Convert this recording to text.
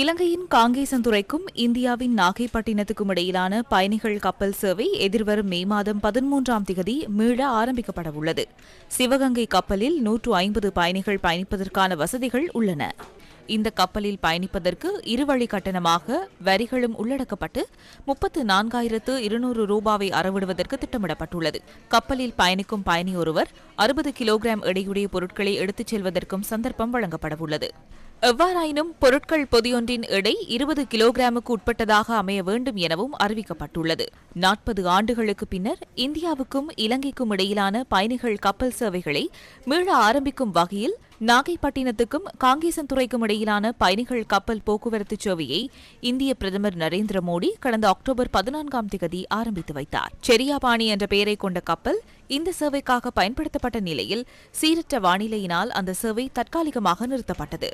இலங்கையின் காங்கேசன்துறைக்கும் இந்தியாவின் நாகைப்பட்டினத்துக்கும் இடையிலான பயணிகள் கப்பல் சேவை எதிர்வரும் மே மாதம் பதிமூன்றாம் திகதி மீள ஆரம்பிக்கப்படவுள்ளது. சிவகங்கை கப்பலில் நூற்று ஐம்பது பயணிகள் பயணிப்பதற்கான வசதிகள் உள்ளன. இந்த கப்பலில் பயணிப்பதற்கு இருவழி கட்டணமாக வரிகளும் உள்ளடக்கப்பட்டு முப்பத்து நான்காயிரத்து இருநூறு ரூபாவை அறவிடுவதற்கு திட்டமிடப்பட்டுள்ளது. கப்பலில் பயணிக்கும் பயணி ஒருவர் அறுபது கிலோகிராம் எடையுடைய பொருட்களை எடுத்துச் செல்வதற்கும் சந்தர்ப்பம் வழங்கப்படவுள்ளது. எவ்வாறாயினும் பொருட்கள் பொதியொன்றின் எடை இருபது கிலோகிராமுக்கு உட்பட்டதாக அமைய வேண்டும் எனவும் அறிவிக்கப்பட்டுள்ளது. நாற்பது ஆண்டுகளுக்கு பின்னர் இந்தியாவுக்கும் இலங்கைக்கும் இடையிலான பயணிகள் கப்பல் சேவைகளை மீள ஆரம்பிக்கும் வகையில் நாகைப்பட்டினத்துக்கும் காங்கேசன்துறைக்கும் இடையிலான பயணிகள் கப்பல் போக்குவரத்து சேவையை இந்திய பிரதமர் நரேந்திர மோடி கடந்த அக்டோபர் பதினான்காம் திகதி ஆரம்பித்து வைத்தார். செரியாபாணி என்ற பெயரை கொண்ட கப்பல் இந்த சேவைக்காக பயன்படுத்தப்பட்ட நிலையில் சீரற்ற வானிலையினால் அந்த சேவை தற்காலிகமாக நிறுத்தப்பட்டது.